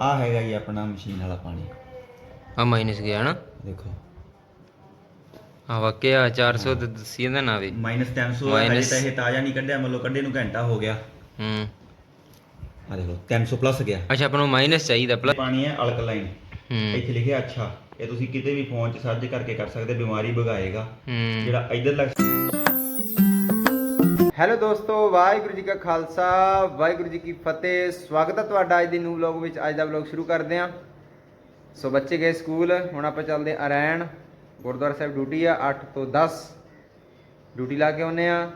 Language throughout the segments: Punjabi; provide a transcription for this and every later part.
ਆ ਹੈਗਾ ਜੀ ਆਪਣਾ ਮਸ਼ੀਨ ਵਾਲਾ ਪਾਣੀ। ਆ ਮਾਈਨਸ ਗਿਆ ਨਾ। ਦੇਖੋ। ਆ ਵਾਕਿਆ 400 ਤੇ ਦੱਸੀ ਇਹਦਾ ਨਾ ਵੀ। ਮਾਈਨਸ 300 ਹੈ ਹਜੇ ਤਾਂ ਇਹ ਤਾਜ਼ਾ ਨਹੀਂ ਕੱਢਿਆ ਮਤਲਬ ਕੱਢੇ ਨੂੰ ਘੰਟਾ ਹੋ ਗਿਆ। ਹੂੰ। ਆ ਦੇਖੋ 300 ਪਲੱਸ ਗਿਆ। ਅੱਛਾ ਆਪਾਂ ਨੂੰ ਮਾਈਨਸ ਚਾਹੀਦਾ ਪਲੱਸ ਪਾਣੀ ਹੈ ਅਲਕਲਾਈਨ ਹੂੰ। ਇੱਥੇ ਲਿਖਿਆ ਅੱਛਾ ਇਹ ਤੁਸੀਂ ਕਿਤੇ ਵੀ ਫੋਨ 'ਚ ਸਰਚ ਕਰਕੇ ਕਰ ਸਕਦੇ ਬਿਮਾਰੀ ਭਗਾਏਗਾ। ਜਿਹੜਾ ਇਧਰਲਾ ਹੈਲੋ ਦੋਸਤੋ ਵਾਹਿਗੁਰੂ ਜੀ ਕਾ ਖਾਲਸਾ ਵਾਹਿਗੁਰੂ ਜੀ ਕੀ ਫਤਿਹ। ਸਵਾਗਤ ਹੈ ਤੁਹਾਡਾ ਅੱਜ ਦੇ ਨਿਊ ਵਲੌਗ ਵਿੱਚ। ਅੱਜ ਦਾ ਵਲੌਗ ਸ਼ੁਰੂ ਕਰਦੇ ਹਾਂ। ਸੋ ਬੱਚੇ ਗਏ ਸਕੂਲ। ਹੁਣ ਆਪਾਂ ਚੱਲਦੇ ਹਾਂ ਅਰੈਣ। ਗੁਰਦੁਆਰਾ ਸਾਹਿਬ ਡਿਊਟੀ ਆ 8 ਤੋਂ 10 ਡਿਊਟੀ ਲਾ ਕੇ ਆਉਨੇ ਆ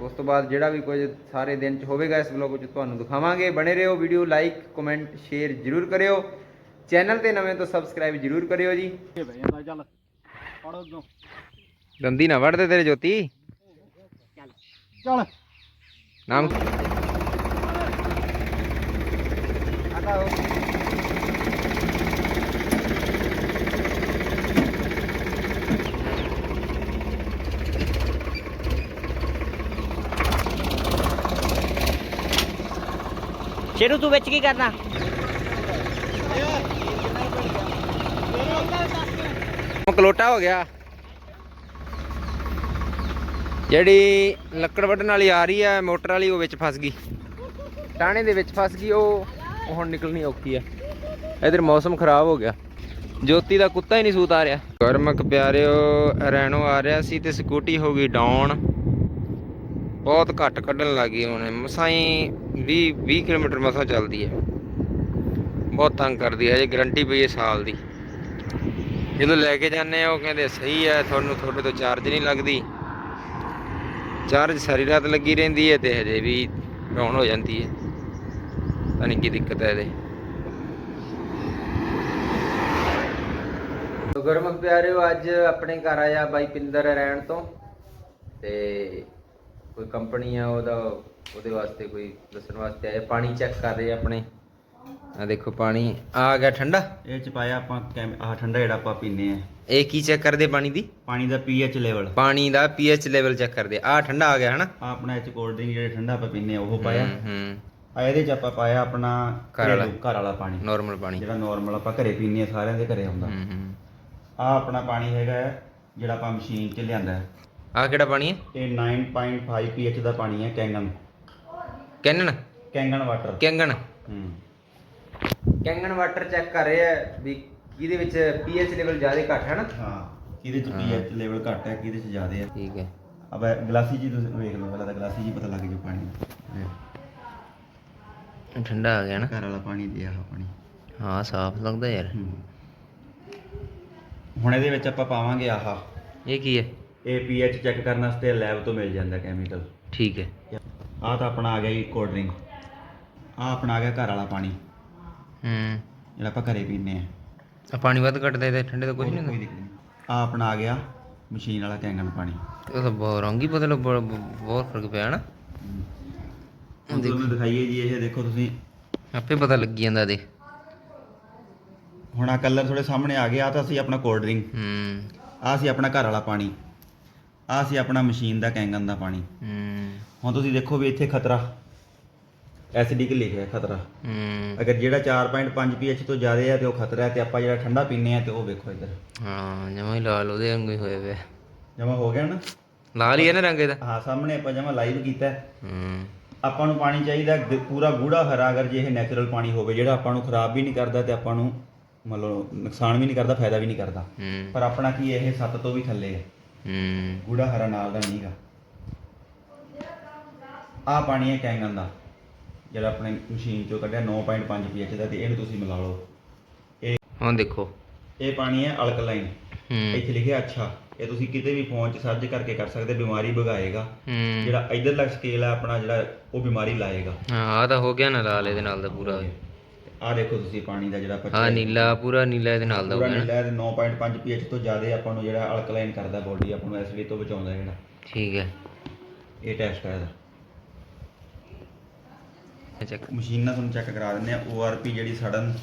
ਉਸ ਤੋਂ ਬਾਅਦ ਜਿਹੜਾ ਵੀ ਕੁਝ ਸਾਰੇ ਦਿਨ ਚ ਹੋਵੇਗਾ ਇਸ ਵਲੌਗ ਵਿੱਚ ਤੁਹਾਨੂੰ ਦਿਖਾਵਾਂਗੇ। ਬਣੇ ਰਹੋ ਵੀਡੀਓ ਲਾਈਕ ਕਮੈਂਟ ਸ਼ੇਅਰ ਜਰੂਰ ਕਰਿਓ। ਚੈਨਲ ਤੇ ਨਵੇਂ ਤੋਂ ਸਬਸਕ੍ਰਾਈਬ ਜਰੂਰ ਕਰਿਓ ਜੀ। ਦੰਦੀ ਨਾ ਵੜਦੇ ਤੇਰੇ ਜੋਤੀ। ਚੱਲ। ਨਾਮ ਸ਼ੇਰੂ ਤੂੰ ਵਿੱਚ ਕੀ ਕਰਨਾ? ਕਲੋਟਾ ਹੋ ਗਿਆ। ਜਿਹੜੀ ਲੱਕੜ ਵੱਢਣ ਵਾਲੀ ਆ ਰਹੀ ਹੈ ਮੋਟਰ ਵਾਲੀ, ਉਹ ਵਿੱਚ ਫਸ ਗਈ। ਟਾਣੇ ਦੇ ਵਿੱਚ ਫਸ ਗਈ, ਉਹ ਹੁਣ ਨਿਕਲਣੀ ਔਖੀ ਆ। ਇਧਰ ਮੌਸਮ ਖਰਾਬ ਹੋ ਗਿਆ। ਜੋਤੀ ਦਾ ਕੁੱਤਾ ਹੀ ਨਹੀਂ ਸੂਤ ਆ ਰਿਹਾ। ਗਰਮਕ ਪਿਆਰਿਓ, ਰੈਣੋ ਆ ਰਿਹਾ ਸੀ ਤੇ ਸਕੂਟੀ ਹੋ ਗਈ ਡਾਊਨ। ਬਹੁਤ ਘੱਟ ਕੱਢਣ ਲੱਗੀ ਹੁਣ। ਮਸਾਈ 20 20 ਕਿਲੋਮੀਟਰ ਮਸਾ ਚੱਲਦੀ ਹੈ ਬਹੁਤ ਤੰਗ ਕਰਦੀ ਹੈ ਜੇ ਗਰੰਟੀ ਪਈ ਹੈ ਸਾਲ ਦੀ। ਜਦੋਂ ਲੈ ਕੇ ਜਾਂਦੇ ਆ, ਉਹ ਕਹਿੰਦੇ, ਸਹੀ ਹੈ ਤੁਹਾਨੂੰ ਤੁਹਾਡੇ ਤੋਂ ਚਾਰਜ ਨਹੀਂ ਲੱਗਦੀ। ਚਾਰਜ ਸਾਰੀ ਰਾਤ ਲੱਗੀ ਰਹਿੰਦੀ ਹੈ ਤੇ ਹਜੇ ਵੀ ਡਾਊਨ ਹੋ ਜਾਂਦੀ ਹੈ। ਪਤਾ ਨਹੀਂ ਕੀ ਦਿੱਕਤ ਹੈ ਇਹਦੇ। ਗੁਰਮੁਖ ਪਿਆਰਿਓ, ਅੱਜ ਆਪਣੇ ਘਰ ਆਇਆ ਬਾਈ ਪਿੰਦਰ ਰਹਿਣ ਤੋਂ ਤੇ ਕੋਈ ਕੰਪਨੀ ਆ ਉਹਦਾ, ਉਹਦੇ ਵਾਸਤੇ ਕੋਈ ਦੱਸਣ ਵਾਸਤੇ ਆਇਆ ਪਾਣੀ ਚੈੱਕ ਕਰ ਰਹੇ ਆਪਣੇ। ਆ ਦੇਖੋ ਪਾਣੀ ਆ ਗਿਆ ਠੰਡਾ। ਇਹ ਚ ਪਾਇਆ ਆਪਾਂ ਕੈਮ- ਆਹ ਠੰਡਾ ਜਿਹੜਾ ਆਪਾਂ ਪੀਨੇ ਆ। ਇਹ ਕੀ ਚੈੱਕ ਕਰਦੇ ਪਾਣੀ ਦੀ? ਪਾਣੀ ਦਾ ਪੀਐਚ ਲੈਵਲ ਪਾਣੀ ਦਾ ਪੀਐਚ ਲੈਵਲ ਚੈੱਕ ਕਰਦੇ। ਆ ਠੰਡਾ ਆ ਗਿਆ ਹਨਾ? ਆ ਆਪਣਾ ਇਹ ਚ ਕੋਲਡ ਡਰਿੰਕ ਜਿਹੜੇ ਠੰਡਾ ਆਪਾਂ ਪੀਨੇ ਆ ਉਹ ਪਾਇਆ। ਹੂੰ, ਹੂੰ। ਆ ਇਹਦੇ ਚ ਆਪਾਂ ਪਾਇਆ ਆਪਣਾ ਘਰ ਵਾਲਾ। ਘਰੇਲੂ, ਘਰ ਵਾਲਾ ਪਾਣੀ। ਨਾਰਮਲ ਪਾਣੀ। ਜਿਹੜਾ ਨਾਰਮਲ ਆਪਾਂ ਘਰੇ ਪੀਨੇ ਆ ਸਾਰਿਆਂ ਦੇ ਘਰੇ ਆਉਂਦਾ। ਹੂੰ ਹੂੰ। ਆ ਆਪਣਾ ਪਾਣੀ ਹੈਗਾ ਹੈ, ਜਿਹੜਾ ਆਪਾਂ ਮਸ਼ੀਨ 'ਚ ਲਿਆਂਦਾ ਹੈ। ਆ ਕਿਹੜਾ ਪਾਣੀ ਹੈ? ਇਹ 9.5 pH ਦਾ ਪਾਣੀ ਹੈ ਕੈਂਗਨ ਕੈਨਨ ਕੈਂਗਨ ਵਾਟਰ ਕੈਂਗਨ ਹੂੰ। ਕੈਂਗਨ ਵਾਟਰ ਚੈੱਕ ਕਰ ਰਹੇ ਆ ਵੀ ਕਿਹਦੇ ਵਿੱਚ ਪੀਐਚ ਲੈਵਲ ਜ਼ਿਆਦਾ ਘੱਟ ਹੈ ਨਾ? ਹਾਂ ਕਿਹਦੇ 'ਚ pH ਲੈਵਲ ਘੱਟ ਹੈ ਕਿਹਦੇ 'ਚ ਜ਼ਿਆਦਾ ਹੈ। ਠੀਕ ਹੈ। ਅਬ ਗਲਾਸੀ ਜੀ ਤੁਸੀਂ ਵੇਖ ਲਓ ਪਹਿਲਾਂ ਤਾਂ ਗਲਾਸੀ ਜੀ ਪਤਾ ਲੱਗ ਜੂ ਪਾਣੀ। ਠੰਡਾ ਆ ਗਿਆ ਨਾ। ਘਰ ਵਾਲਾ ਪਾਣੀ ਦੇ ਆਹ ਪਾਣੀ। ਹਾਂ ਸਾਫ਼ ਲੱਗਦਾ ਯਾਰ। ਹੁਣ ਇਹਦੇ ਵਿੱਚ ਆਪਾਂ ਪਾਵਾਂਗੇ ਆਹ। ਇਹ ਕੀ ਹੈ? ਇਹ pH ਚੈੱਕ ਕਰਨ ਵਾਸਤੇ ਲੈਬ ਤੋਂ ਮਿਲ ਜਾਂਦਾ ਕੈਮੀਕਲ। ਠੀਕ ਹੈ। ਆਹ ਤਾਂ ਆਪਣਾ ਆ ਗਿਆ ਜੀ ਕੋਲਡ ਡਰਿੰਕ। ਆਹ ਆਪਣਾ ਆ ਗਿਆ ਘਰ ਵਾਲਾ ਪਾਣੀ। ਹੂੰ। ਜਿਹੜਾ ਆਪਾਂ ਘਰੇ ਪੀਂਦੇ ਆ। ਆ ਪਾਣੀ ਵੱਧ ਘਟਦਾ ਇਹਦੇ ਠੰਡੇ ਦਾ ਕੁਝ ਨਹੀਂ ਹੁੰਦਾ। ਆ ਆਪਣਾ ਆ ਗਿਆ ਮਸ਼ੀਨ ਵਾਲਾ ਕੈਂਗਨ ਪਾਣੀ। ਉਹ ਤਾਂ ਬਹੁਤ ਰੰਗ ਬਦਲ ਬਹੁਤ ਫ਼ਰਕ ਪਿਆ ਨਾ। ਹੁਣ ਤੁਹਾਨੂੰ ਦਿਖਾਈਏ ਜੀ ਇਹ ਦੇਖੋ ਤੁਸੀਂ। ਆਪੇ ਪਤਾ ਲੱਗੀ ਜਾਂਦਾ ਦੇ ਹੁਣ ਆ ਕਲਰ ਤੁਹਾਡੇ ਸਾਹਮਣੇ ਆ ਗਿਆ ਆ ਤਾਂ ਅਸੀਂ ਆਪਣਾ ਕੋਲਡ ਡਰਿੰਕ ਹੂੰ। ਆ ਸੀ ਆਪਣਾ ਘਰ ਵਾਲਾ ਪਾਣੀ। ਆ ਸੀ ਆਪਣਾ ਮਸ਼ੀਨ ਦਾ ਕੈਂਗਨ ਦਾ ਪਾਣੀ। ਹੂੰ। ਹੁਣ ਤੁਸੀਂ ਦੇਖੋ ਵੀ ਇੱਥੇ ਖਤਰਾ। ਐਸਿਡਿਕ ਲਿਖਿਆ ਖਤਰਾ। ਹੂੰ। ਅਗਰ ਜਿਹੜਾ 4.5 pH ਤੋਂ ਜ਼ਿਆਦਾ ਹੈ ਤੇ ਉਹ ਖਤਰਾ ਹੈ ਤੇ ਆਪਾਂ ਜਿਹੜਾ ਠੰਡਾ ਪੀਂਦੇ ਆ ਤੇ ਉਹ ਵੇਖੋ ਇੱਧਰ। ਹਾਂ ਜਮਾ ਹੀ ਲਾਲ ਉਹਦੇ ਵਾਂਗੂ ਹੀ ਹੋਏ ਵੇ ਜਮਾ ਹੋ ਗਿਆ ਨਾ? ਲਾਲ ਹੀ ਹੈ ਨਾ ਰੰਗ ਇਹਦਾ। ਹਾਂ ਸਾਹਮਣੇ ਆਪਾਂ ਜਮਾ ਲਾਈਵ ਕੀਤਾ। ਹੈ। ਹੂੰ ਆਪਾਂ ਨੂੰ ਪਾਣੀ ਚਾਹੀਦਾ ਗ- ਪੂਰਾ ਗੂੜਾ ਹਰਾ ਅਗਰ ਜੇ ਇਹ ਨੈਚੁਰਲ ਪਾਣੀ ਹੋਵੇ ਜਿਹੜਾ ਆਪਾਂ ਨੂੰ ਖਰਾਬ ਵੀ ਨਹੀਂ ਕਰਦਾ ਤੇ ਆਪਾਂ ਨੂੰ ਮਤਲਬ ਨੁਕਸਾਨ ਵੀ ਨਹੀਂ ਕਰਦਾ ਫਾਇਦਾ ਵੀ ਨਹੀਂ ਕਰਦਾ। ਹੂੰ। ਪਰ ਆਪਣਾ ਕੀ ਇਹ 7 ਤੋਂ ਵੀ ਥੱਲੇ ਹੈ ਹੂੰ। ਗੂੜਾ ਹਰਾ ਨਾਲ ਦਾ ਨਹੀਂਗਾ ਆ ਪਾਣੀ ਹੈ ਕੈਂਗਨ ਦਾ। ਜਿਹੜਾ ਆਪਣੇ ਮਸ਼ੀਨ ਚੋਂ ਕੱਢਿਆ 9.5 pH ਦਾ ਤੇ ਇਹਨੂੰ ਤੁਸੀਂ ਮਿਲਾ ਲਓ। ਇਹ ਹੁਣ ਦੇਖੋ। ਇਹ ਪਾਣੀ ਹੈ ਅਲਕਲਾਈਨ ਹੂੰ। ਇੱਥੇ ਲਿਖਿਆ ਅੱਛਾ। ਇਹ ਤੁਸੀਂ ਕਿਤੇ ਵੀ ਫੋਨ 'ਚ ਸਰਚ ਕਰਕੇ ਕਰ ਸਕਦੇ ਬਿਮਾਰੀ ਭਗਾਏਗਾ। ਹੂੰ। ਜਿਹੜਾ ਇਧਰਲਾ ਸਕੇਲ ਹੈ ਆਪਣਾ ਜਿਹੜਾ ਉਹ ਬਿਮਾਰੀ ਲਾਏਗਾ। ਹਾਂ ਆ ਤਾਂ ਹੋ ਗਿਆ ਨਾ ਲਾਲ ਇਹਦੇ ਨਾਲ ਦਾ ਪੂਰਾ। ਆ ਦੇਖੋ ਤੁਸੀਂ ਪਾਣੀ ਦਾ ਜਿਹੜਾ ਆਪਾਂ ਆ ਨੀਲਾ ਪੂਰਾ ਨੀਲਾ ਇਹਦੇ ਨਾਲ ਦਾ ਹੋ ਗਿਆ ਨਾ ਨੀਲਾ ਹੈ ਤੇ 9.5 pH ਤੋਂ ਜ਼ਿਆਦਾ ਆਪਾਂ ਨੂੰ ਜਿਹੜਾ ਅਲਕਲਾਈਨ ਕਰਦਾ ਬੋਡੀ ਆਪਾਂ ਨੂੰ ਐਸਿਡ ਤੋਂ ਬਚਾਉਂਦਾ ਜਿਹੜਾ। ਠੀਕ ਹੈ। ਇਹ ਟੈਸਟ ਹੈ ਇਹਦਾ। ਚੈੱਕ ਮਸ਼ੀਨ ਨਾਲ ਤੁਹਾਨੂੰ ਚੈੱਕ ਕਰਾ ਦਿੰਦੇ ਆ ORP ਜਿਹੜੀ ਸੜਨ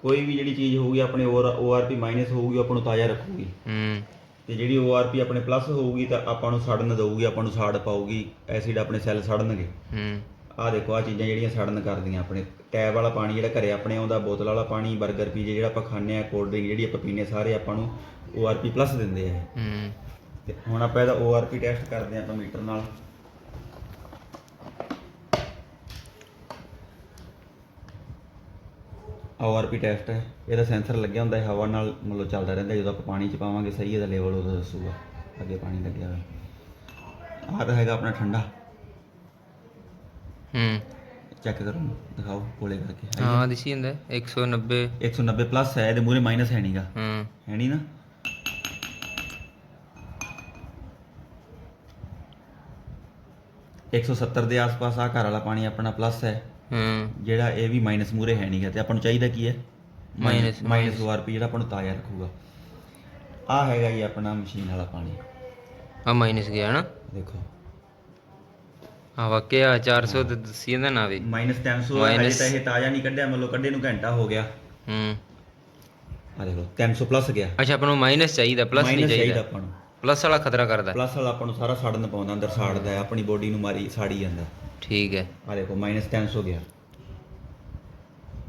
ਕੋਈ ਵੀ ਜਿਹੜੀ ਚੀਜ਼ ਹੋਊਗੀ ਆਪਣੇ ORP ਮਾਈਨਸ ਹੋਊਗੀ ਆਪਾਂ ਨੂੰ ਤਾਜ਼ਾ ਰੱਖੂਗੀ। ਹੂੰ। ਤੇ ਜਿਹੜੀ ORP ਆਪਣੇ ਪਲੱਸ ਹੋਊਗੀ ਤਾਂ ਆਪਾਂ ਨੂੰ ਸੜਨ ਦਊਗੀ ਆਪਾਂ ਨੂੰ ਸਾੜ ਪਾਊਗੀ ਐਸਿਡ ਆਪਣੇ ਸੈੱਲ ਸੜਨਗੇ। ਹੂੰ। ਆ ਦੇਖੋ ਆ ਚੀਜ਼ਾਂ ਜਿਹੜੀਆਂ ਸੜਨ ਕਰਦੀਆਂ ਆਪਣੇ। ਟੈਬ ਵਾਲਾ ਪਾਣੀ ਜਿਹੜਾ ਘਰੇ ਆਪਣੇ ਆਉਂਦਾ ਬੋਤਲ ਵਾਲਾ ਪਾਣੀ 버ਗਰ ਪੀਜੇ ਜਿਹੜਾ ਆਪਾਂ ਖਾਂਦੇ ਆ ਕੋਲਡ ਡਰਿੰਕ ਜਿਹੜੀ ਆਪਾਂ ਹਾਂ, ਸਾਰੇ ਆਪਾਂ ਨੂੰ ORP ਪਲੱਸ ਦਿੰਦੇ ਆ ਹੂੰ। ਤੇ ਹੁਣ ਆਪਾਂ ਇਹਦਾ ORP ਟੈਸਟ ਕਰਦੇ ਹਾਂ ਆਪਾਂ ਮੀਟਰ ਨਾਲ। ORP ਟੈਸਟ ਹੈ। ਇਹਦਾ ਸੈਂਸਰ ਲੱਗਿਆ ਹੁੰਦਾ ਹੈ ਹਵਾ ਨਾਲ ਮਤਲਬ ਚੱਲਦਾ ਰਹਿੰਦਾ ਜਦੋਂ ਆਪਾਂ ਪਾਣੀ ਚ ਪਾਵਾਂਗੇ ਸਹੀ ਇਹਦਾ ਲੈਵਲ ਉਹਦਾ ਦੱਸੂਗਾ। ਅੱਗੇ ਪਾਣੀ ਲੱਗਿਆ ਹੋਇਆ। ਆਹ ਤਾਂ ਹੈਗਾ ਆਪਣਾ ਠੰਡਾ। ਹੂੰ। ਚੈੱਕ ਕਰੋ ਦਿਖਾਓ ਕੋਲੇ ਕਰਕੇ। ਹਾਂ ਦਿਸੀ ਜਾਂਦਾ 190 190 ਪਲੱਸ ਹੈ ਇਹਦੇ ਮੂਰੇ ਮਾਈਨਸ ਹੈ ਨਹੀਂਗਾ ਹੂੰ। ਹੈ ਨਹੀਂ ਨਾ? ਇੱਕ ਸੌ ਸੱਤਰ ਦੇ ਆਸ-ਪਾਸ ਆ ਘਰ ਵਾਲਾ ਪਾਣੀ ਆਪਣਾ ਪਲੱਸ ਹੈ। ਹੂੰ। ਜਿਹੜਾ ਇਹ ਵੀ ਮਾਈਨਸ ਮੂਰੇ ਹੈ ਨਹੀਂਗਾ ਤੇ ਆਪਾਂ ਨੂੰ ਚਾਹੀਦਾ ਕੀ ਹੈ? Minus, ਮਾਈਨਸ ORP ਜਿਹੜਾ ਆਪਾਂ ਨੂੰ ਤਾਜ਼ਾ ਰੱਖੂਗਾ। ਆ ਹੈਗਾ ਜੀ ਆਪਣਾ ਮਸ਼ੀਨ ਵਾਲਾ ਪਾਣੀ। ਆ ਮਾਈਨਸ ਗਿਆ ਨਾ। ਦੇਖੋ। ਆ ਵਾਕਿਆ 400 ਤੇ ਦਸੀ ਜਾਂਦਾ ਨਾ ਵੀ। ਮਾਈਨਸ 300 ਹੈ ਹਜੇ ਤਾਂ ਇਹ ਤਾਜ਼ਾ ਨਹੀਂ ਕੱਢਿਆ ਮਤਲਬ ਕੱਢੇ ਨੂੰ ਘੰਟਾ ਹੋ ਗਿਆ। ਹੂੰ। ਆ ਦੇਖੋ 300 ਪਲੱਸ ਗਿਆ। ਅੱਛਾ ਆਪਾਂ ਨੂੰ ਮਾਈਨਸ ਚਾਹੀਦਾ ਪਲੱਸ ਨਹੀਂ ਮਾਈਨਸ ਚਾਹੀਦਾ ਆਪਾਂ ਨੂੰ। ਪਲੱਸ ਵਾਲਾ ਖਤਰਾ ਕਰਦਾ ਪਲੱਸ ਵਾਲਾ ਆਪਾਂ ਨੂੰ ਸਾਰਾ ਸਾੜਨ ਪਾਉਂਦਾ ਅੰਦਰ ਸਾੜਦਾ ਹੈ ਆਪਣੀ ਬੋਡੀ ਨੂੰ ਮਾਰੀ ਸਾੜੀ ਜਾਂਦਾ। ਠੀਕ ਹੈ। ਆ ਦੇਖੋ ਮਾਈਨਸ 300 ਗਿਆ।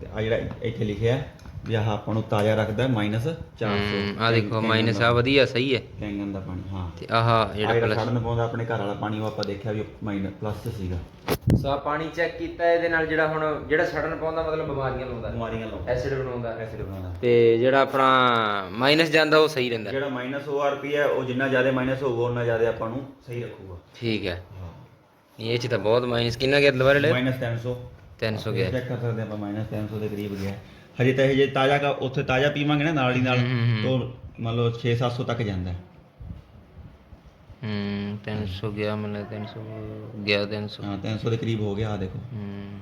ਤੇ ਆ ਜਿਹੜਾ ਇੱਥੇ ਲਿਖਿਆ ਵੀ ਆਹ ਆਪਾਂ ਨੂੰ ਤਾਜ਼ਾ ਰੱਖਦਾ ਮਾਈਨਸ 400 ਆ ਦੇਖੋ ਮਾਈਨਸ ਆ ਵਧੀਆ ਸਹੀ ਹੈ। ਕੈਂਗਨ ਦਾ ਪਾਣੀ ਹਾਂ। ਤੇ ਆਹ ਜਿਹੜਾ ਪਲੱਸ ਸਾੜਨ ਪਾਉਂਦਾ ਆਪਣੇ ਘਰ ਵਾਲਾ ਪਾਣੀ ਉਹ ਆਪਾਂ ਦੇਖਿਆ ਵੀ ਮਾਈਨਸ ਪਲੱਸ ਚ ਸੀਗਾ। ਸੋ ਆ ਪਾਣੀ ਚੈੱਕ ਕੀਤਾ ਇਹਦੇ ਨਾਲ ਜਿਹੜਾ ਹੁਣ ਜਿਹੜਾ ਸੜਨ ਪਾਉਂਦਾ ਮਤਲਬ ਬਿਮਾਰੀਆਂ ਲਾਉਂਦਾ। ਬਿਮਾਰੀਆਂ ਲਾਉਂਦਾ। ਐਸਿਡ ਬਣਾਉਂਦਾ। ਐਸਿਡ ਬਣਾਉਂਦਾ। ਤੇ ਜਿਹੜਾ ਆਪਣਾ ਮਾਈਨਸ ਜਾਂਦਾ ਉਹ ਸਹੀ ਰਹਿੰਦਾ। ਜਿਹੜਾ ਮਾਈਨਸ ORP ਹੈ ਉਹ ਜਿੰਨਾ ਜ਼ਿਆਦਾ ਮਾਈਨਸ ਹੋਊਗਾ ਉਹਨਾਂ ਜ਼ਿਆਦਾ ਆਪਾਂ ਨੂੰ ਸਹੀ ਰੱਖੂਗਾ। ਠੀਕ ਹੈ। ਹਾਂ। ਇਹ ਚ ਤਾਂ ਬਹੁਤ ਮਾਈਨਸ ਕਿੰਨਾ ਗਿਆ ਦੁਬਾਰਾ ਲੈ? ਮਾਈਨਸ 300 300 ਗਿਆ। ਚੈੱਕ ਕਰ ਸਕਦੇ ਆਪਾਂ ਮਾਈਨਸ 300 ਦੇ ਕਰੀਬ ਗਿਆ। ਹਜੇ ਤਾਂ ਇਹ ਜੇ ਤਾਜ਼ਾ ਕਾ ਉੱਥੇ ਤਾਜ਼ਾ ਪੀਵਾਂਗੇ ਨਾ ਨਾਲ ਦੀ ਨਾਲ ਹੂੰ, ਹੂੰ, ਹੂੰ। ਤਾਂ ਮੰਨ ਲਓ 6-700 ਤੱਕ ਜਾਂਦਾ ਹੈ। ਹੂੰ 300 ਗਿਆ ਮਤਲਬ 300 ਗਿਆ 300 ਹਾਂ 300 ਦੇ ਕਰੀਬ ਹੋ ਗਿਆ ਆ ਦੇਖੋ। ਹੂੰ।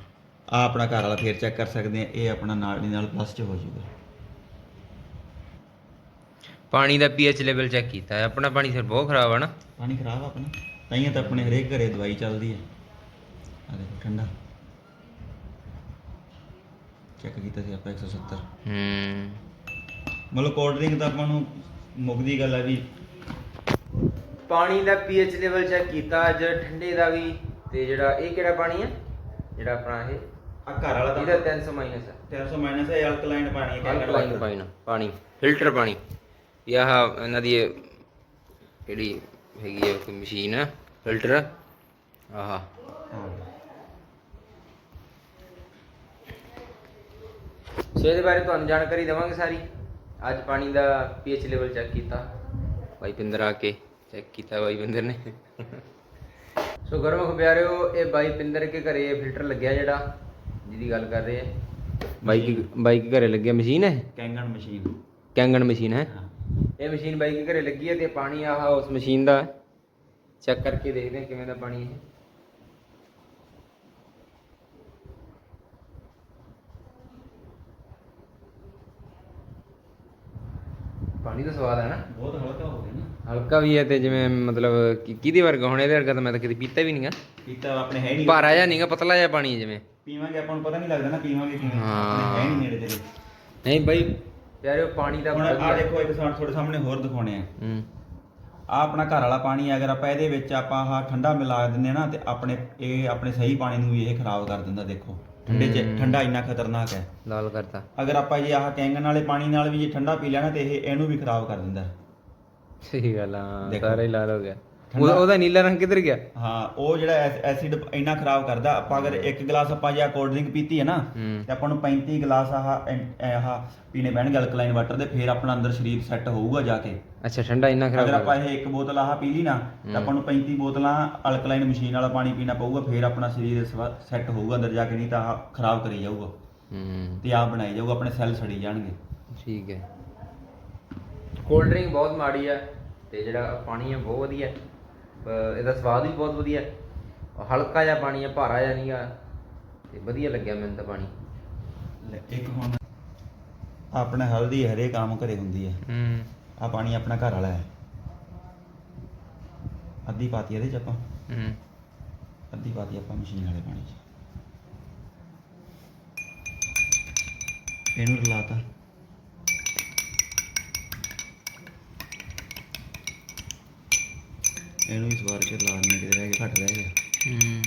ਆ ਆਪਣਾ ਘਰ ਵਾਲਾ ਫੇਰ ਚੈੱਕ ਕਰ ਸਕਦੇ ਆ ਇਹ ਆਪਣਾ ਨਾਲ ਦੀ ਨਾਲ ਪਲੱਸ ਚ ਹੋ ਜਾਊਗਾ ਪਾਣੀ ਦਾ ਪੀਐਚ ਲੈਵਲ ਚੈੱਕ ਕੀਤਾ ਹੈ ਆਪਣਾ ਪਾਣੀ ਫਿਰ ਬਹੁਤ ਖਰਾਬ ਆ ਨਾ। ਪਾਣੀ ਖਰਾਬ ਆ ਆਪਣਾ। ਤਾਈਆਂ ਤਾਂ ਆਪਣੇ ਹਰੇਕ ਘਰੇ ਦਵਾਈ ਚੱਲਦੀ ਹੈ। ਆ ਦੇਖੋ ਠੰਡਾ। ਚੈੱਕ ਕੀਤਾ ਸੀ ਆਪਾਂ 170 ਹੂੰ। ਮਤਲਬ ਕੋਲਡ ਡਰਿੰਕ ਤਾਂ ਆਪਾਂ ਨੂੰ ਮੁੱਕਦੀ ਗੱਲ ਹੈ ਵੀ ਪਾਣੀ ਦਾ ਪੀਐਚ ਲੈਵਲ ਚੈੱਕ ਕੀਤਾ ਅੱਜ ਠੰਡੇ ਦਾ ਵੀ ਤੇ ਜਿਹੜਾ ਇਹ ਕਿਹੜਾ ਪਾਣੀ ਹੈ ਜਿਹੜਾ ਆਪਣਾ ਇਹ ਆ ਘਰ ਵਾਲਾ ਇਹਦਾ ਤਾਂ 300 ਮਾਈਨਸ ਹੈ 300 ਮਾਈਨਸ ਹੈ ਅਲਕਲਾਈਨ ਪਾਣੀ ਹੈ ਅਲਕਲਾਈਨ ਪਾਣੀ ਪਾਣੀ ਫਿਲਟਰ ਪਾਣੀ। ਇਹ ਇਹਨਾਂ ਦੀ ਇਹ ਕਿਹੜੀ ਹੈਗੀ ਹੈ ਕੋਈ ਮਸ਼ੀਨ ਹੈ ਫਿਲਟਰ ਆਹ। ਸੋ ਇਹਦੇ ਬਾਰੇ ਤੁਹਾਨੂੰ ਜਾਣਕਾਰੀ ਦੇਵਾਂਗੇ ਸਾਰੀ। ਅੱਜ ਪਾਣੀ ਦਾ ਪੀਐਚ ਲੈਵਲ ਚੈੱਕ ਕੀਤਾ। ਭਾਈ ਪਿੰਦਰ ਆ ਕੇ ਚੈੱਕ ਕੀਤਾ ਭਾਈ ਪਿੰਦਰ ਨੇ। ਸੋ ਗਰਮ ਖਿਆਰਿਓ ਇਹ ਬਾਈ ਪਿੰਦਰ ਕੇ ਘਰੇ ਫਿਲਟਰ ਲੱਗਿਆ ਜਿਹੜਾ ਜਿਹਦੀ ਗੱਲ ਕਰ ਰਹੇ ਆ। ਬਾਈਕ ਬਾਈਕ ਘਰੇ ਲੱਗਿਆ? ਮਸ਼ੀਨ ਹੈ? Kangen machine. ਕੈਂਗਨ ਮਸ਼ੀਨ ਹੈ? ਇਹ ਮਸ਼ੀਨ ਬਾਈ ਕੇ ਘਰੇ ਲੱਗੀ ਹੈ ਤੇ ਪਾਣੀ ਆਹ ਉਸ ਮਸ਼ੀਨ ਦਾ ਚੈੱਕ ਕਰਕੇ ਦੇਖਦੇ ਹਾਂ ਕਿਵੇਂ ਦਾ ਪਾਣੀ ਹੈ। ਪਾਣੀ ਦਾ ਸਵਾਦ ਹੈ ਨਾ? ਬਹੁਤ ਹਲਕਾ ਹੋ ਗਿਆ ਨਾ। ਹਲਕਾ ਵੀ ਹੈ ਤੇ ਜਿਵੇਂ ਮਤਲਬ ਕਿ ਕਿਹਦੇ ਵਰਗਾ ਹੁਣ ਇਹਦੇ ਵਰਗਾ ਤਾਂ ਮੈਂ ਤਾਂ ਕਦੀ ਪੀਤਾ ਵੀ ਨਹੀਂਗਾ। ਪੀਤਾ ਆਪਣੇ ਹੈ ਨਹੀਂ। ਭਾਰਾ ਜਿਹਾ ਨਹੀਂਗਾ ਪਤਲਾ ਜਿਹਾ ਪਾਣੀ ਹੈ ਜਿਵੇਂ। ਪੀਵਾਂਗੇ ਆਪਾਂ ਨੂੰ ਪਤਾ ਨਹੀਂ ਲੱਗਦਾ ਨਾ ਪੀਵਾਂਗੇ ਕਿਵੇਂ। ਹਾਂ। ਆਪਣੇ ਹੈ ਨਹੀਂ ਨੇੜੇ ਤੇਰੇ ਨਹੀਂ ਬਾਈ ਪਿਆਰਿਓ ਪਾਣੀ ਦਾ ਹੁਣ ਆ ਵਧੀਆ- ਦੇਖੋ ਇੱਕ ਸਾਡ ਤੁਹਾਡੇ ਸਾਹਮਣੇ ਹੋਰ ਦਿਖਾਉਣੇ ਆ। ਹੂੰ। ਆ ਆਪਣਾ ਘਰ ਵਾਲਾ ਪਾਣੀ ਹੈ, ਅਗਰ ਆਪਾਂ ਇਹਦੇ ਵਿੱਚ ਆਪਾਂ ਆਹ ਠੰਡਾ ਮਿਲਾ ਦਿੰਦੇ ਆ ਨਾ ਤੇ ਆਪਣੇ ਇਹ ਆਪਣੇ ਸਹੀ ਪਾਣੀ ਨੂੰ ਵੀ ਇਹ ਖਰਾਬ ਕਰ ਦਿੰਦਾ ਦੇਖੋ। ਠੰਡੇ ਚ। ਠੰਡਾ ਇੰਨਾ ਖਤਰਨਾਕ ਹੈ ਲਾਲ ਕਰਤਾ ਅਗਰ ਆਪਾਂ ਜੇ ਆਹ ਕੈਂਗਨ ਵਾਲੇ ਪਾਣੀ ਨਾਲ ਵੀ ਜੇ ਠੰਡਾ ਪੀ ਲੈਣਾ ਤੇ ਇਹ ਇਹਨੂੰ ਵੀ ਖਰਾਬ ਕਰ ਦਿੰਦਾ। ਸਹੀ ਗੱਲ ਆ। ਸਾਰਾ ਹੀ ਲਾਲ ਹੋ ਗਿਆ ਠੰਡਾ- ਉਹਦਾ ਨੀਲਾ ਰੰਗ ਕਿੱਧਰ ਗਿਆ? ਹਾਂ ਉਹ ਜਿਹੜਾ ਐਸਿਡ ਇੰਨਾ ਖਰਾਬ ਕਰਦਾ ਆਪਾਂ ਅਗਰ ਇੱਕ ਗਲਾਸ ਆਪਾਂ ਜੇ ਕੋਲਡ ਡਰਿੰਕ ਪੀਤੀ ਹੈ ਨਾ ਹੂੰ। ਤੇ ਆਪਾਂ ਨੂੰ 35 ਗਲਾਸ ਆਹ ਐਂ- ਆਹ ਪੀਣੇ ਪੈਣਗੇ ਅਲਕਲਾਈਨ ਵਾਟਰ ਦੇ ਫਿਰ ਆਪਣਾ ਅੰਦਰ ਸਰੀਰ ਸੈੱਟ ਹੋਊਗਾ ਜਾ ਕੇ। ਅੱਛਾ ਠੰਡਾ ਇੰਨਾ ਖਰਾਬ ਅਗਰ ਆਪਾਂ। ਇਹ ਇੱਕ ਬੋਤਲ ਆਹ ਪੀ ਲਈ ਨਾ ਤਾਂ ਆਪਾਂ ਨੂੰ 35 ਬੋਤਲਾਂ ਅਲਕਲਾਈਨ ਮਸ਼ੀਨ ਵਾਲਾ ਪਾਣੀ ਪੀਣਾ ਪਊਗਾ ਫਿਰ ਆਪਣਾ ਸਰੀਰ ਸੈੱਟ ਹੋਊਗਾ ਅੰਦਰ ਜਾ ਕੇ ਨਹੀਂ ਤਾਂ ਆਹ ਖਰਾਬ ਕਰੀ ਜਾਊਗਾ। ਹੂੰ। ਤੇ ਆਪ ਬਣਾਈ ਜਾਊਗਾ ਆਪਣੇ ਸੈੱਲ ਸੜੀ ਜਾਣਗੇ। ਠੀਕ ਹੈ। ਕੋਲਡ ਡਰਿੰਕ ਬਹੁਤ ਮਾੜੀ ਹੈ ਤੇ ਜਿਹੜਾ ਪਾਣੀ ਹੈ ਬਹੁਤ ਵਧੀਆ ਹੈ। ਇਹਦਾ ਸਵਾਦ ਵੀ ਬਹੁਤ ਵਧੀਆ ਹਲਕਾ ਜਿਹਾ ਪਾਣੀ ਹੈ ਭਾਰਾ ਜਿਹਾ ਨਹੀਂਗਾ ਤੇ ਵਧੀਆ ਲੱਗਿਆ ਮੈਨੂੰ ਤਾਂ ਪਾਣੀ। ਲੈ, ਇੱਕ ਹੁਣ ਆਪਣੇ ਹਲਦੀ ਹਰੇ ਕੰਮ ਘਰੇ ਹੁੰਦੀ ਹੈ। ਹੂੰ। ਆ ਪਾਣੀ ਆਪਣਾ ਘਰ ਵਾਲਾ ਹੈ। ਅੱਧੀ ਪਾਤੀ ਇਹਦੇ ਚ ਆਪਾਂ। ਹੂੰ। ਅੱਧੀ ਪਾਤੀ ਆਪਾਂ ਮਸ਼ੀਨ ਵਾਲੇ ਪਾਣੀ ਚ। ਇਹਨੂੰ ਰਲਾਤਾ। ਇਹਨੂੰ ਵੀ ਸਵਾਰ ਕੇ ਲਾਲ ਨੇ ਕਿਤੇ ਰਹਿ ਗਿਆ ਘੱਟ ਰਹਿ ਗਿਆ ਹੂੰ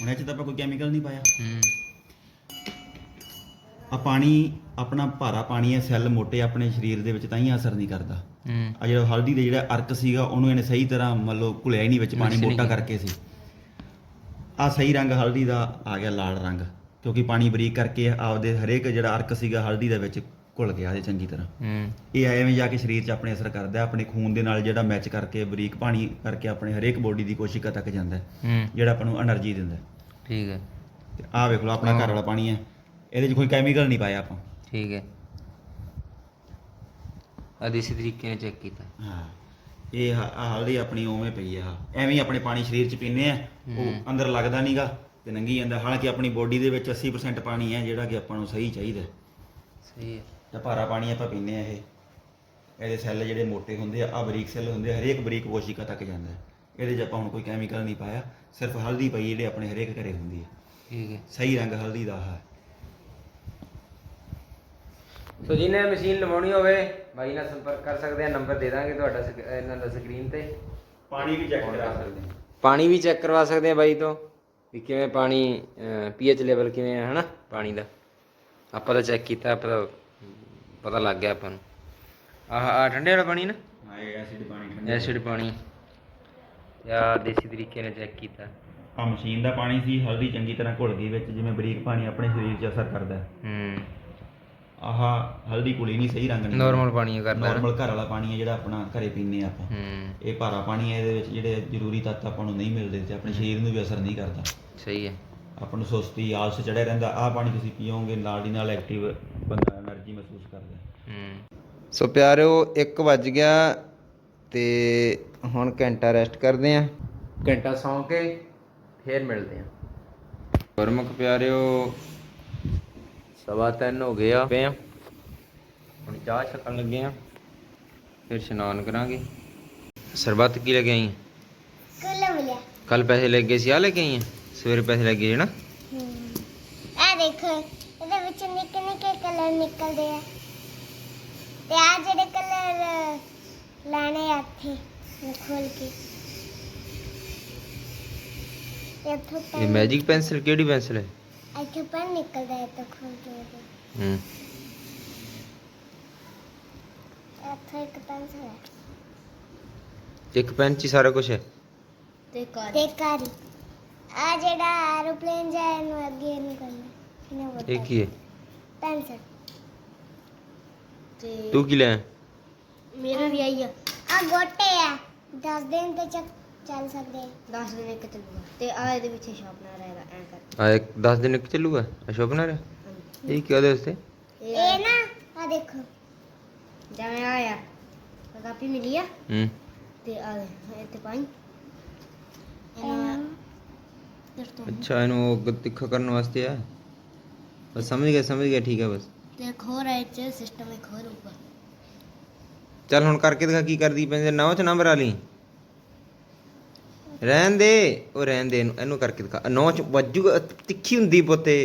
ਹੁਣ ਇਹ ਆਪਾਂ ਕੋਈ ਕੈਮੀਕਲ ਨਹੀਂ ਪਾਇਆ। ਹੂੰ ਆ ਪਾਣੀ ਆਪਣਾ ਭਾਰਾ ਪਾਣੀ ਹੈ ਸੈੱਲ ਮੋਟੇ ਆਪਣੇ ਸਰੀਰ ਦੇ ਵਿੱਚ ਤਾਂ ਹੀ ਅਸਰ ਨਹੀਂ ਕਰਦਾ। ਹੂੰ ਆ ਜਿਹੜਾ ਹਲਦੀ ਦੇ ਜਿਹੜਾ ਅਰਕ ਸੀਗਾ ਉਹਨੂੰ ਇਹਨੇ ਸਹੀ ਤਰ੍ਹਾਂ ਮੰਨ ਲਓ ਘੁਲਿਆ ਹੀ ਨਹੀਂ ਵਿੱਚ ਪਾਣੀ ਮੋਟਾ ਕਰਕੇ ਸੀ। ਆ ਸਹੀ ਰੰਗ ਹਲਦੀ ਦਾ ਆ ਗਿਆ ਲਾਲ ਰੰਗ। ਕਿਉਂਕਿ ਪਾਣੀ ਬਰੀਕ ਕਰਕੇ ਆਪਦੇ ਹਰੇਕ ਜਿਹੜਾ ਅਰਕ ਸੀਗਾ ਹਲਦੀ ਦੇ ਵਿੱਚ ਘੁਲ ਗਿਆ ਇਹ ਚੰਗੀ ਤਰ੍ਹਾਂ। ਇਹ ਐਵੇਂ ਜਾ ਕੇ ਸਰੀਰ 'ਚ ਆਪਣੇ ਅਸਰ ਕਰਦਾ ਆਪਣੇ ਖੂਨ ਦੇ ਨਾਲ ਜਿਹੜਾ ਮੈਚ ਕਰਕੇ ਬਰੀਕ ਪਾਣੀ ਕਰਕੇ ਆਪਣੇ ਹਰੇਕ ਬੋਡੀ ਦੀ ਕੋਸ਼ਿਕਾ ਤੱਕ ਜਾਂਦਾ ਜਿਹੜਾ ਆਪਾਂ ਨੂੰ એનર્ਜੀ ਦਿੰਦਾ। ਠੀਕ ਹੈ। ਤੇ ਆਹ ਵੇਖ ਲਓ ਆਪਣਾ ਘਰ ਵਾਲਾ ਪਾਣੀ ਹੈ। ਇਹਦੇ 'ਚ ਕੋਈ ਕੈਮੀਕਲ ਨਹੀਂ ਪਾਇਆ ਆਪਾਂ। ਠੀਕ ਹੈ। ਅਦ ਇਸੇ ਤਰੀਕੇ ਨਾਲ ਚੈੱਕ ਕੀਤਾ। ਹਾਂ। ਇਹ ਹ- ਆਪਣੀ ਉਵੇਂ ਪਈ ਆ। ਐਵੇਂ ਆਪਣੇ ਪਾਣੀ ਸਰੀਰ 'ਚ ਪੀਨੇ ਆ ਉਹ ਅੰਦਰ ਲੱਗਦਾ ਨਹੀਂਗਾ ਤੇ ਨੰਗੀ ਜਾਂਦਾ। ਹਾਲਾਂਕਿ ਆਪਣੀ ਬੋਡੀ ਦੇ ਵਿੱਚ 80% ਪਾਣੀ ਹੈ ਜਿਹੜਾ ਕਿ ਆਪਾਂ ਨੂੰ ਸਹੀ ਚਾਹੀਦਾ। ਸਹੀ ਹੈ। ਤੇ ਭਾਰਾ ਪਾਣੀ ਆਪਾਂ ਪੀਨੇ ਆ ਇਹ। ਇਹਦੇ ਸੈੱਲ ਜਿਹੜੇ ਮੋਟੇ ਹੁੰਦੇ ਆ ਆ ਬਰੀਕ ਸੈੱਲ ਹੁੰਦੇ ਆ ਹਰੇਕ ਬਰੀਕ ਕੋਸ਼ਿਕਾ ਤੱਕ ਜਾਂਦਾ। ਇਹਦੇ 'ਚ ਆਪਾਂ ਹੁਣ ਕੋਈ ਕੈਮੀਕਲ ਨਹੀਂ ਪਾਇਆ ਸਿਰਫ ਹਲਦੀ ਪਈ ਜਿਹੜੇ ਆਪਣੇ ਹਰੇਕ ਘਰੇ ਹੁੰਦੀ ਹੈ। ਠੀਕ ਹੈ। ਸਹੀ ਰੰਗ ਹਲਦੀ ਦਾ ਹੈ। ਸੋ ਜਿਹਨੇ ਮਸ਼ੀਨ ਲਵਾਉਣੀ ਹੋਵੇ ਬਾਈ ਨਾਲ ਸੰਪਰਕ ਕਰ ਸਕਦੇ ਆ ਨੰਬਰ ਦੇ ਦਾਂਗੇ ਤੁਹਾਡਾ ਸਕ- ਇਹਨਾਂ ਦਾ ਸਕਰੀਨ ਤੇ। ਪਾਣੀ ਵੀ ਚੈੱਕ ਕਰਾ ਸਕਦੇ ਹਾਂ। ਪਾਣੀ ਵੀ ਚੈੱਕ ਕਰਵਾ ਸਕਦੇ ਆ ਬਾਈ ਤੋਂ। ਵੀ ਕਿਵੇਂ ਪਾਣੀ ਪੀਐਚ ਲੈਵਲ ਕਿਵੇਂ ਹੈ ਹਨਾ ਪਾਣੀ ਦਾ? ਆਪਾਂ ਤਾਂ ਚੈੱਕ ਕੀਤਾ ਆਪਾਂ ਤਾਂ ਪਤਾ ਲੱਗ ਗਿਆ ਆਪਾਂ ਨੂੰ। ਆਹ ਆ ਠੰਡੇ ਵਾਲਾ ਪਾਣੀ ਨਾ? ਹਾਂ ਐਸਿਡ ਪਾਣੀ ਠੰਡਾ ਐਸਿਡ ਪਾਣੀ। ਜਾਂ ਦੇਸੀ ਤਰੀਕੇ ਨਾਲ ਚੈੱਕ ਕੀਤਾ। ਆ ਮਸ਼ੀਨ ਦਾ ਪਾਣੀ ਸੀ ਹਲਦੀ ਚੰਗੀ ਤਰ੍ਹਾਂ ਘੁਲ ਗਈ ਵਿੱਚ ਜਿਵੇਂ ਬਰੀਕ ਪਾਣੀ ਆਪਣੇ ਸਰੀਰ 'ਚ ਅਸਰ ਕਰਦਾ। ਹੈ। ਹੂੰ ਆਹ ਹਲਦੀ ਕੁਲੀ ਨਹੀਂ ਸਹੀ ਰੰਗ ਨਹੀਂ। ਨਾਰਮਲ ਪਾਣੀ ਕਰਦਾ ਨਾਰਮਲ ਘਰ ਵਾਲਾ ਪਾਣੀ ਹੈ ਜਿਹੜਾ ਆਪਣਾ ਘਰੇ ਪੀਂਦੇ ਆ ਆਪਾਂ। ਹੂੰ। ਇਹ ਭਾਰਾ ਪਾਣੀ ਹੈ ਇਹਦੇ ਵਿੱਚ ਜਿਹੜੇ ਜ਼ਰੂਰੀ ਤੱਤ ਆਪਾਂ ਨੂੰ ਨਹੀਂ ਮਿਲਦੇ ਤੇ ਆਪਣੇ ਸਰੀਰ ਨੂੰ ਵੀ ਅਸਰ ਨਹੀਂ ਕਰਦਾ। ਸਹੀ ਹੈ। ਆਪਾਂ ਨੂੰ ਸੁਸਤੀ ਆਲਸ ਚੜਿਆ ਰਹਿੰਦਾ ਆਹ ਪਾਣੀ ਤੁਸੀਂ ਪੀਓਗੇ ਨਾਲ ਦੀ ਨਾਲ ਐਕਟਿਵ ਬੰਦਾ એનર્ਜੀ ਮਹਿਸੂਸ ਕਰਦਾ। ਹੂੰ। ਸੋ ਪਿਆਰਿਓ 1 ਵੱਜ ਗਿਆ ਤੇ ਹੁਣ ਘੰਟਾ ਰੈਸਟ ਕਰਦੇ ਆਂ ਘੰਟਾ ਸੌਂ ਕੇ ਫੇਰ ਮਿਲਦੇ ਆ ਗੁਰਮੁਖ ਪਿਆਰਿਓ ਸਵਾ ਤਿੰਨ ਹੋ ਗਏ ਆ। ਪਏ ਆ ਹੁਣ ਚਾਹ ਛਕਣ ਲੱਗੇ ਆ ਫਿਰ ਇਸ਼ਨਾਨ ਕਰਾਂਗੇ। ਸਰਬੱਤ ਕੀ ਲੈ ਕੇ ਆਈ? ਕਲਮ ਲਿਆ। ਕੱਲ ਪੈਸੇ ਲੈ ਕੇ ਸੀ ਆ ਲੈ ਕੇ ਆਈ ਸਵੇਰੇ ਪੈਸੇ ਲੈ ਗਏ ਨਾ ਆ ਦੇਖੋ ਇਹਦੇ ਵਿੱਚ ਨਿੱਕੇ ਨਿੱਕੇ ਕਲਰ ਨਿਕਲਦੇ ਆ। ਤੇ ਆ ਜਿਹੜੇ ਕਲਰ ਲਾਣੇ ਆ ਇੱਥੇ ਮੈਂ ਖੋਲ ਕੇ। ਇੱਥੋਂ ਇਹ ਪੈਨ ਮੈਜਿਕ ਪੈਨਸਲ ਕਿਹੜੀ ਪੈਨਸਲ ਹੈ? ਇੱਥੇ ਪੈਨ ਨਿਕਲਦਾ ਹੈ ਤਾਂ ਖੋਲ ਕੇ ਇਹਦੇ। ਹੂੰ। ਇੱਥੋਂ ਇੱਕ ਪੈਨਸਲ ਹੈ। ਇੱਕ ਪੈਨ 'ਚ ਹੀ ਸਾਰਾ ਕੁਝ ਹੈ। ਤੇ ਕਾਰੀ ਤੇ ਕਾਰੀ ਆ ਜਿਹੜਾ ਐਰੋਪਲੇਨ ਜਾਏ ਇਹਨੂੰ ਅੱਗੇ ਨੂੰ ਕਰਨਾ। ਇਹਨੇ ਇਹ ਕੀ ਹੈ? ਪੈਨਸਲ। ਤੇ ਤੂੰ ਕੀ ਲਿਆ? ਮੇਰਾ ਵੀ ਆਈ ਆ। ਆ ਗੋਟੇ ਆ। 10 ਦਿਨ ਤੇ ਚੱਕ ਚੱਲ ਸਕਦੇ 10 ਦਿਨ ਇੱਕ ਚੱਲੂਗਾ। ਤੇ ਆ ਇਹਦੇ ਵਿੱਚ ਸ਼ਾਰਪਨਰ ਆਏਗਾ ਐ ਕਰ। ਆ ਇੱਕ 10 ਦਿਨ ਇੱਕ ਚੱਲੂਗਾ? ਅਸ਼ੋਕ ਨਾਲ ਇਹ ਕੀ ਉਹਦੇ ਵਾਸਤੇ? ਇਹ ਨਾ ਆ ਦੇਖੋ। ਜਿਵੇਂ ਆਇਆ ਕਾਪੀ ਮਿਲੀ ਆ। ਹੂੰ। ਤੇ ਆ ਇੱਥੇ ਪਾਈ। ਇਹਨਾਂ ਅੱਛਾ ਇਹਨੂੰ ਉਹ ਗ- ਤਿੱਖਾ ਕਰਨ ਵਾਸਤੇ ਆ? ਬਸ ਸਮਝ ਗਿਆ ਸਮਝ ਗਿਆ ਠੀਕ ਹੈ ਬਸ। ਤੇ ਖੋਰ ਹੈ ਚ ਸਿਸਟਮ ਇੱਕ ਹੋਰ ਉੱਪਰ ਚੱਲ ਹੁਣ ਕਰਕੇ ਦਿਖਾ ਕੀ ਕਰਦੀ ਪੈਂਦੇ ਨੌ ਚ ਨੰਬਰ ਵਾਲੀ। ਰਹਿਣ ਦੇ। ਉਹ ਰਹਿਣ ਦੇ ਇਹਨੂੰ ਇਹਨੂੰ ਕਰਕੇ ਦਿਖਾ। ਨੌ ਚ ਵੱਜੂਗਾ ਤਿੱਖੀ ਹੁੰਦੀ ਪੁੱਤੇ।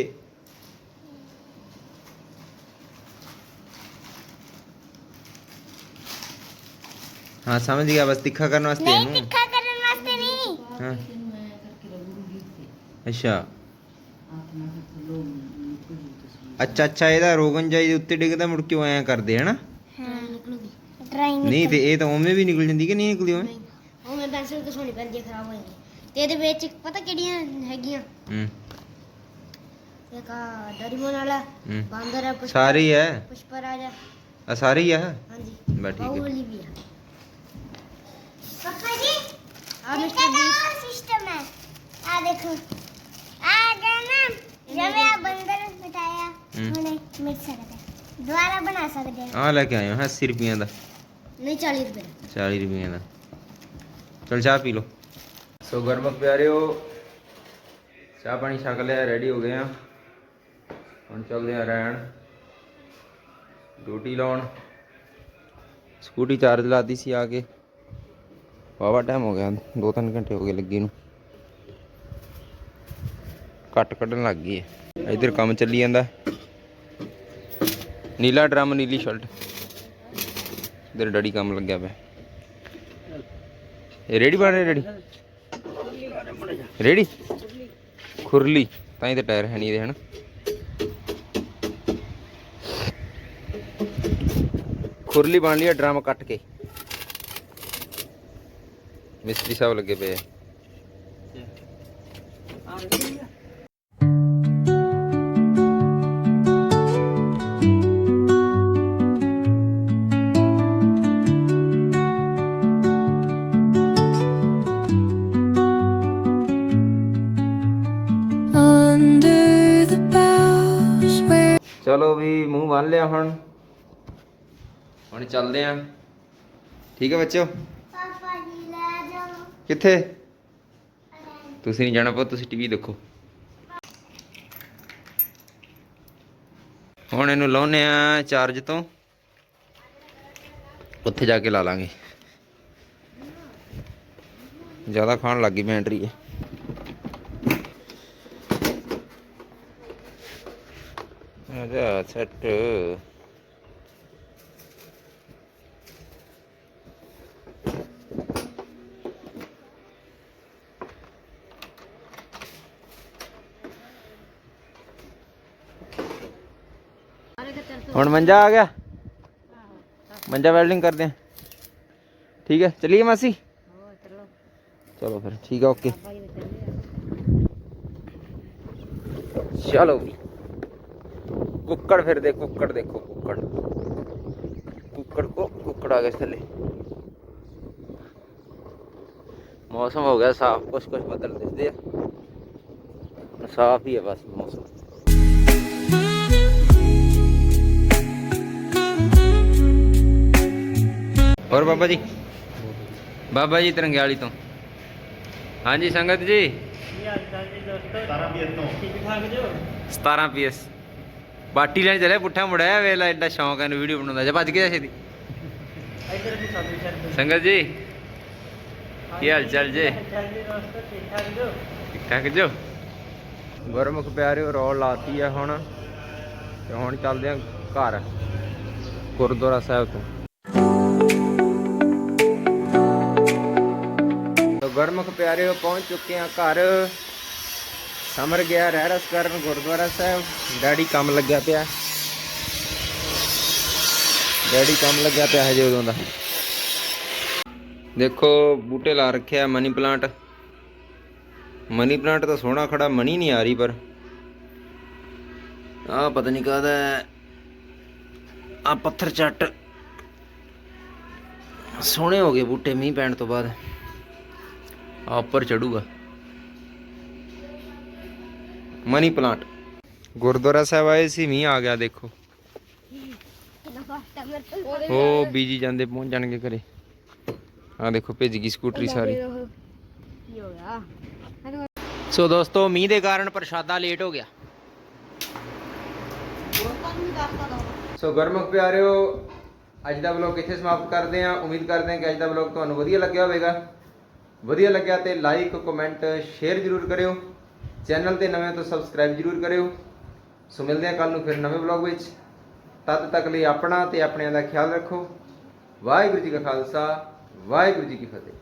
ਹਾਂ ਸਮਝ ਗਿਆ ਬਸ ਤਿੱਖਾ ਕਰਨ ਵਾਸਤੇ ਨਹੀਂ ਤਿੱਖਾ ਕਰਨ ਵਾਸਤੇ ਨਹੀਂ। ਹਾਂ। ਅੱਛਾ। ਅੱਛਾ ਅੱਛਾ ਇਹਦਾ ਰੋਗਨ ਜਾਈ ਦੇ ਉੱਤੇ ਡਿੱਗਦਾ ਮੁੜ ਕੇ ਐਂ ਕਰਦੇ ਹਨਾ? ਹਾਂ ਨਿਕਲੂਗੀ। ਡਰਾਇੰਗ ਨਹੀਂ ਤੇ ਇਹ ਤਾਂ ਉਵੇਂ ਵੀ ਨਿਕਲ ਜਾਂਦੀ ਕਿ ਨਹੀਂ ਨਿਕਲਦੀ ਉਵੇਂ? ਉਹ ਮੈਂ ਪੈਨਸਲ ਤੋਂ ਸੋਣੀ ਪੈਂਦੀ ਹੈ, ਖਰਾਬ ਹੋ ਜਾਂਦੀ ਹੈ। ਤੇ ਇਹਦੇ ਵਿੱਚ ਪਤਾ ਕਿਹੜੀਆਂ ਹੈਗੀਆਂ? ਹੂੰ। ਇੱਕ ਆ ਡਰੀਮੋਨ ਵਾਲਾ ਹੂੰ। ਬਾਂਦਰ ਹੈ ਪੁਸ਼ਪ ਸਾਰੀ ਹੈ ਪੁਸ਼ਪਰ ਰਾਜਾ। ਆ ਸਾਰੀ ਆ ਹਾਂਜੀ। ਬਸ ਠੀਕ ਹੈ ਬਾਹੂਬਲੀ ਵੀ ਹੈ ਪਾਪਾ ਜੀ ਆ ਮਿਸਟਰ ਬੀਸ ਸਿਸਟਮ ਹੈ ਆ ਦੇਖੋ। ਆ ਗਿਆ ਨਾ ਜਿਵੇਂ ਆ ਬੰਦਰ ਬਿਠਾਇਆ ਹੂੰ। ਹੁਣੇ ਮਿਟ ਸਕਦਾ ਹੈ। ਦੁਬਾਰਾ ਬਣਾ ਸਕਦੇ ਹਾਂ ਆ ਲੈ ਕੇ ਆਏ ਹਾਂ 80 ਰੁਪਈਆਂ ਦਾ ਨਹੀਂ 40 ਰੁਪਏ ਦਾ 40 ਰੁਪਈਆਂ ਦਾ ਚਲ ਚਾਹ ਪੀ ਲਓ ਸੋ ਗਰਮਕ ਪਿਆਰਿਓ ਚਾਹ ਪਾਣੀ ਛਕ ਲਿਆ ਰੈਡੀ ਹੋ ਗਏ ਆ ਹੁਣ ਚੱਲਦੇ ਆ ਰਹਿਣ ਡਿਊਟੀ ਲਾਉਣ ਸਕੂਟੀ ਚਾਰਜ ਲਾਤੀ ਸੀ ਆ ਕੇ ਵਾਵਾ ਟਾਈਮ ਹੋ ਗਿਆ 2-3 ਘੰਟੇ ਹੋ ਗਏ ਲੱਗੀ ਨੂੰ ਕੱਟ ਕੱਢਣ ਲੱਗ ਗਈ ਹੈ। ਇਧਰ ਕੰਮ ਚੱਲੀ ਜਾਂਦਾ। ਨੀਲਾ ਡਰਮ, ਨੀਲੀ ਸ਼ਰਟ। ਇਧਰ ਡੈਡੀ ਕੰਮ ਲੱਗਿਆ ਪਿਆ। ਇਹ ਰੇੜੀ ਬਣ ਰਿਹਾ ਡੈਡੀ? ਰੇੜੀ? ਖੁਰਲੀ। ਤਾਂ ਹੀ ਤੇ ਟਾਇਰ ਹੈ ਨਹੀਂ ਇਹਦੇ, ਹਨ? ਖੁਰਲੀ ਬਣ ਲਈ ਡਰਮ ਕੱਟ ਕੇ। ਮਿਸਤਰੀ ਸਾਹਿਬ ਲੱਗੇ ਪਏ ਆ। ਚੱਲਦੇ ਆਂ। ਠੀਕ ਹੈ ਬੱਚਿਓ? ਪਾਪਾ ਜੀ ਲੈ ਜਾਓ। ਕਿੱਥੇ? ਤੁਸੀਂ ਨਹੀਂ ਜਾਣਾ ਪੁੱਤ ਤੁਸੀਂ ਟੀਵੀ ਦੇਖੋ। ਹੁਣ ਇਹਨੂੰ ਲਾਉਨੇ ਆ ਚਾਰਜ ਤੋਂ। ਉੱਥੇ ਜਾ ਕੇ ਲਾ ਲਾਂਗੇ। ਜ਼ਿਆਦਾ ਖਾਣ ਲੱਗੀ ਬੈਟਰੀ। ਹੈ ਅੱਛਾ ਸੈੱਟ ਹੁਣ ਮੰਜਾ ਆ ਗਿਆ। ਮੰਜਾ ਵੈਲਡਿੰਗ ਕਰਦੇ ਆ ਠੀਕ ਹੈ, ਚਲਿਏ ਮਾਸੀ? ਚਲੋ ਫਿਰ, ਠੀਕ ਹੈ ਓਕੇ। ਚਲੋ ਵੀ। ਕੁੱਕੜ ਫਿਰ ਦੇ, ਕੁੱਕੜ ਦੇਖੋ, ਕੁੱਕੜ। ਕੁੱਕੜ ਕੋ, ਕੁੱਕੜ ਆ ਗਿਆ ਥੱਲੇ। ਮੌਸਮ ਹੋ ਗਿਆ ਸਾਫ਼ ਕੁਛ ਕੁਛ ਬੱਦਲ ਦਿਸਦੇ ਆ। ਹੁਣ ਸਾਫ਼ ਹੀ ਹੋਰ ਬਾਬਾ ਜੀ? ਬਾਬਾ ਜੀ ਤਰੰਗਿਆਲੀ ਤੋਂ। ਹਾਂਜੀ, ਸੰਗਤ ਜੀ। 17 ਪੀਐਸ ਬਾਟੀ ਲੈਣ ਚਲੇ ਪੁੱਠਾ ਮੁੜਿਆ ਵੇਲਾ ਐਡਾ ਸ਼ੌਂਕ ਹੈ ਵੀਡੀਓ ਬਣਾਉਂਦਾ ਜੇ ਭੱਜ ਗਿਆ ਛੇਦੀ ਸੰਗਤ ਜੀ, ਕੀ ਹਾਲ ਚਾਲ ਜੀ? ਠੀਕ ਠਾਕ ਜੋ ਗੁਰਮੁਖ ਪਿਆਰਿਓ, ਰੌਲ ਲਾਤੀ ਆ ਹੁਣ। ਤੇ ਹੁਣ ਚੱਲਦੇ ਆ ਘਰ, ਗੁਰਦੁਆਰਾ ਸਾਹਿਬ ਤੋਂ। ਗੁਰਮੁਖ ਪਿਆਰਿਓ, ਪਹੁੰਚ ਚੁੱਕੇ ਆ ਘਰ। ਸਮਰ ਗਿਆ, ਰਹਿਰਸ ਕਰਨ ਗੁਰਦੁਆਰਾ ਸਾਹਿਬ। ਡੈਡੀ ਕੰਮ ਲੱਗਿਆ ਪਿਆ। ਡੈਡੀ ਕੰਮ ਲੱਗਿਆ ਪਿਆ ਹਜੇ ਉਦੋਂ ਦਾ। ਦੇਖੋ, ਬੂਟੇ ਲਾ ਰੱਖਿਆ ਮਨੀ ਪਲਾਂਟ। ਮਨੀ ਪਲਾਂਟ ਤਾਂ ਸੋਹਣਾ ਖੜਾ, ਮਨੀ ਨਹੀਂ ਆ ਰਹੀ ਪਰ। ਆ ਪਤਾ ਨਹੀਂ ਕਾਹਦਾ ਆ ਪੱਥਰ ਚੱਟ। ਸੋਹਣੇ ਹੋ ਗਏ ਬੂਟੇ ਮੀਂਹ ਪੈਣ ਤੋਂ ਬਾਅਦ। ਆ ਉੱਪਰ ਚੜੂਗਾ। Money plant. ਗੁਰਦੁਆਰਾ ਸਾਹਿਬ ਆਏ ਸੀ ਮੀਂਹ ਆ ਗਿਆ ਦੇਖੋ। ਉਹ ਬੀਜੀ ਜਾਂਦੇ ਪਹੁੰਚ ਜਾਣਗੇ ਘਰੇ। ਆ ਦੇਖੋ ਭੇਜ ਗਈ ਸਕੂਟਰੀ ਸਾਰੀ। ਸੋ ਦੋਸਤੋ ਮੀਂਹ ਦੇ ਕਾਰਨ ਪ੍ਰਸ਼ਾਦਾ ਲੇਟ ਹੋ ਗਿਆ। ਸੋ ਗਰਮਕ ਪਿਆਰਿਓ ਅੱਜ ਦਾ ਵਲੌਗ ਇੱਥੇ ਸਮਾਪਤ ਕਰਦੇ ਹਾਂ। ਉਮੀਦ ਕਰਦੇ ਹਾਂ ਕਿ ਅੱਜ ਦਾ ਵਲੌਗ ਤੁਹਾਨੂੰ ਵਧੀਆ ਲੱਗਿਆ ਹੋਵੇਗਾ। ਵਧੀਆ ਲੱਗਿਆ ਤੇ ਲਾਈਕ ਕਮੈਂਟ ਸ਼ੇਅਰ ਜ਼ਰੂਰ ਕਰਿਓ। ਚੈਨਲ ਤੇ ਨਵੇਂ ਤੋਂ ਸਬਸਕ੍ਰਾਈਬ ਜ਼ਰੂਰ ਕਰਿਓ। ਸੋ ਮਿਲਦੇ ਹਾਂ ਕੱਲ ਨੂੰ ਫਿਰ ਨਵੇਂ ਵਲੌਗ ਵਿੱਚ। ਤਦ ਤੱਕ ਲਈ ਆਪਣਾ ਤੇ ਆਪਣਿਆਂ ਦਾ ਖਿਆਲ ਰੱਖੋ। ਵਾਹਿਗੁਰੂ ਜੀ ਕਾ ਖਾਲਸਾ, ਵਾਹਿਗੁਰੂ ਜੀ ਕੀ ਫਤਿਹ।